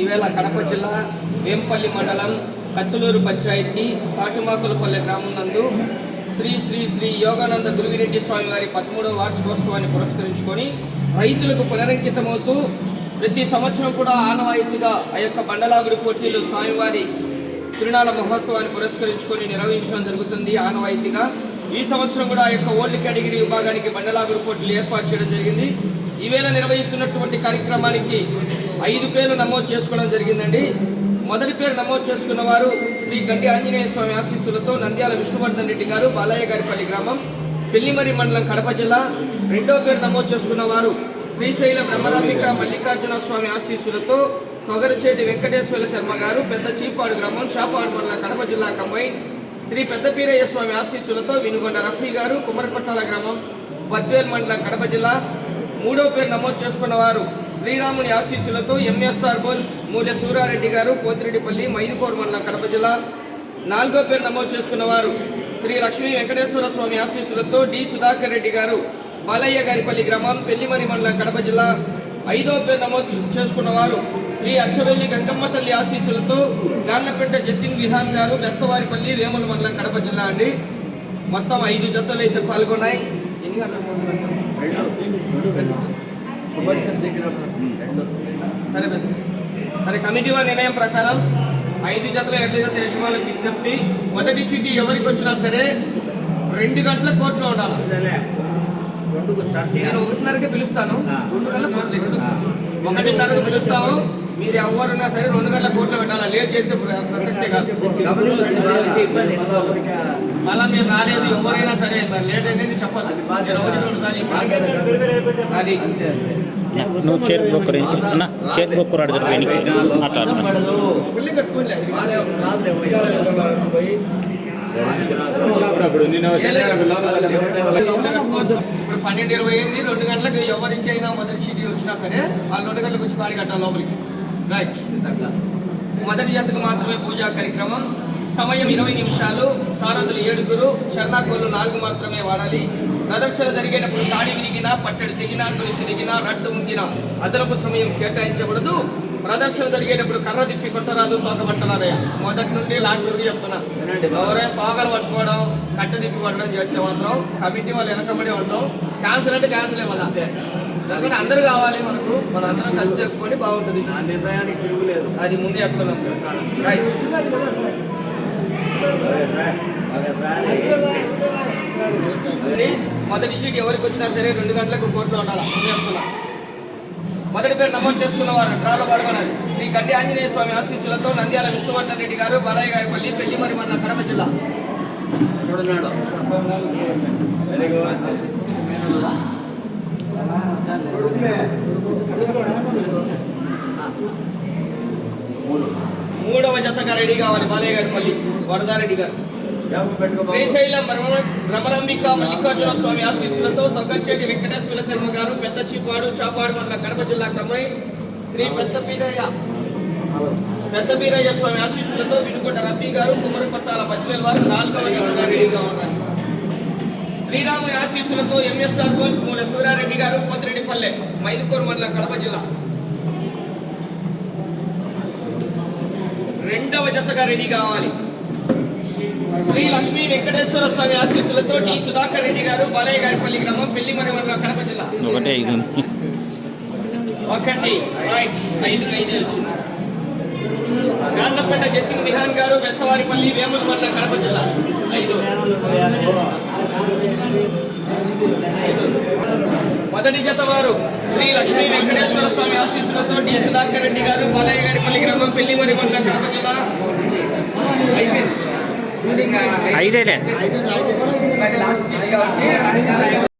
ఈవేళ కడప జిల్లా వేంపల్లి మండలం కత్తులూరు పంచాయతీ తాటిమాకులపల్లె గ్రామం నందు శ్రీ శ్రీ శ్రీ యోగానంద గురువిరెడ్డి స్వామి వారి పదమూడవ వార్షికోత్సవాన్ని పురస్కరించుకొని రైతులకు పునరంకితమవుతూ ప్రతి సంవత్సరం కూడా ఆనవాయితీగా ఆ యొక్క బండలాగుడి పోటీలు స్వామివారి తిరునాళ మహోత్సవాన్ని పురస్కరించుకొని నిర్వహించడం జరుగుతుంది ఆనవాయితీగా. ఈ సంవత్సరం కూడా ఆ యొక్క ఓల్డ్ కేటగిరీ విభాగానికి బండలాగుడి పోటీలు ఏర్పాటు చేయడం జరిగింది. ఈవేళ నిర్వహిస్తున్నటువంటి కార్యక్రమానికి ఐదు పేర్లు నమోదు చేసుకోవడం జరిగిందండి. మొదటి పేరు నమోదు చేసుకున్న వారు శ్రీ గండి ఆంజనేయ స్వామి ఆశీస్సులతో నంద్యాల విష్ణువర్ధన్ రెడ్డి గారు బాలయ్య గారిపల్లి గ్రామం పెళ్ళిమరి మండలం కడప జిల్లా. రెండో పేరు నమోదు చేసుకున్న వారు శ్రీశైలం బ్రహ్మరాంబిక మల్లికార్జున స్వామి ఆశీస్సులతో తొగరచేటి వెంకటేశ్వర శర్మ గారు పెద్ద చీపాడు గ్రామం చాపాడు మండలం కడప జిల్లా కంబైన్ శ్రీ పెద్దపీరయ్య స్వామి ఆశీస్సులతో వినుగొండ రఫీ గారు కుమరకొట్టాల గ్రామం బద్వేల్ మండలం కడప జిల్లా. మూడో పేరు నమోదు చేసుకున్న వారు శ్రీరాముని ఆశీస్సులతో ఎంఎస్ఆర్ బోల్స్ మూల సూరారెడ్డి గారు కోతిరెడ్డిపల్లి మైదుకోరు మండలం కడప జిల్లా. నాలుగో పేరు నమోదు చేసుకున్న వారు శ్రీ లక్ష్మీ వెంకటేశ్వర స్వామి ఆశీస్సులతో డి సుధాకర్ రెడ్డి గారు బాలయ్య గారిపల్లి గ్రామం పెళ్ళిమరి మండలం కడప జిల్లా. ఐదో పేరు నమోదు చేసుకున్న వారు శ్రీ అచ్చవెల్లి గంగమ్మ తల్లి ఆశీస్సులతో గార్లపేట జతిన్ విహాన్ గారు బెస్తవారిపల్లి వేముల మండలం కడప జిల్లా అండి. మొత్తం ఐదు జతలు అయితే పాల్గొన్నాయి. ఎన్ని గంటలకు రెండు. సరే పెద్ద. సరే కమిటీ వారి నిర్ణయం ప్రకారం ఐదు జతల ఎడ్ల జత యజమానులకు విజ్ఞప్తి. మొదటి చీటీ ఎవరికి వచ్చినా సరే రెండు గంటల కోర్టులో ఉండాలి? రెండుకు స్టార్ట్ నేను ఒకటిన్నరకే పిలుస్తాను. రెండు గంటల కోర్టులో. ఒకటిన్నరకు పిలుస్తాము. మీరు ఎవరున్నా సరే రెండు గంటల కోర్టులో పెట్టాలి? లేట్ చేస్తే ప్ర- ప్రసక్తే కాదు. మళ్ళా మీరు రాలేదు ఎవరైనా సరే మరి లేట్ అయిందని చెప్పదు అది బాధ్యత. మీరు ఒకటి రెండు సార్లు బాధ్యత చెప్పాలి. కాదు. అది నువ్వు చేరు అన్న చేరు అడుగుతారు వెనక్కి. నేను పన్నెండు ఇరవై ఎనిమిది రెండు గంటలకు ఎవరికైనా మొదటి సీటీ వచ్చినా సరే వాళ్ళు రెండు గంటలకు వచ్చి కాడి కట్టాలి లోపలికి. రైట్ మొదటి జతకు మాత్రమే పూజా కార్యక్రమం. సమయం ఇరవై నిమిషాలు. సారథులు ఏడుగురు చర్నాకోళ్ళు నాలుగు మాత్రమే వాడాలి. ప్రదర్శన జరిగేటప్పుడు కాడి విరిగినా పట్టడి తెగినా గొలుసు దిగినా రట్టు ముంగినా అదనపు సమయం కేటాయించకూడదు ప్రదర్శన జరిగేటప్పుడు కర్ర తిప్పి కొట్టరాదు తోక పట్టరాదయ్య మొదటి నుండి లాస్ట్ వరకు చెప్తున్నా. ఎవరైనా తోకలు పట్టుకోవడం కట్ట తిప్పి కొట్టడం చేస్తే మాత్రం కమిటీ వాళ్ళు వెనకబడి ఉంటాం. క్యాన్సిల్ అంటే క్యాన్సిల్ మళ్ళా. అంతే. ఎందుకంటే అందరూ కావాలి మనకు. మన అందరం కలిసి చెప్పుకొని బాగుంటుంది. అది ముందే చెప్తున్నాం. రైట్ మొదటి షీట్ ఎవరికి వచ్చినా సరే రెండు గంటలకు కోర్టులో ఉండాలి? చెప్తున్నా. మొదటి పేరు నమోదు చేసుకున్న వారు డ్రాలో పాల్గొనాలి శ్రీ గడ్డి ఆంజనేయ స్వామి ఆశీస్సులతో నంద్యాల విష్ణువర్ధన్ రెడ్డి గారు బాలయ్య గారి పెళ్ళి పెళ్ళి పెళ్ళిమరి మన కడప జిల్లా చూడున్నాడు వెరీ గుడ్ మూడు మూడవ రెడీ కావాలి బాలయ్య గారిపల్లి వరదారెడ్డి గారు. శ్రీశైలం భ్రమ- మల్లికార్జున స్వామి ఆశీస్సులతో తొగ్గచేటి వెంకటేశ్వర శర్మ గారు పెద్ద చీపాడు చాపాడు మండల కడప జిల్లా కమ్మాయి శ్రీ పెద్ద పీరయ్య పెద్ద పీరయ్య స్వామి ఆశీస్సులతో వినుకొండ రఫీ గారు కుమరపట్టాల బద్వేల్ వారు నాలుగవ రెడీగా ఉన్నారు. శ్రీరాముని ఆశీస్సులతో ఎంఎస్ఆర్ కోచ్ మూల సూర్యారెడ్డి గారు పోతిరెడ్డిపల్లె మైదుకూరు మండల కడప జిల్లా. రెండవ జతగా రెడీ కావాలి. శ్రీ లక్ష్మీ వెంకటేశ్వర స్వామి ఆశీస్సులతో డి సుధాకర్ రెడ్డి గారు బాలయ్య గారిపల్లి గ్రామం పెళ్ళిమరి మండలం కడప జిల్లా. ఒకటే ఐదు ఒకటి రైట్. ఐదు ఐదు వచ్చింది. గాండ్లపేట జతిన్ విహాన్ గారు వెస్తవారిపల్లి వేముల మండలం కడప జిల్లా. ఐదు. మొదటి జత వారు శ్రీ లక్ష్మీ వెంకటేశ్వర స్వామి ఆశీస్సులతో డి సుధాకర్ రెడ్డి గారు బాలయ్య గారిపల్లి గ్రామం పెళ్ళిమరి మండలం కడప జిల్లా. ఐదేలే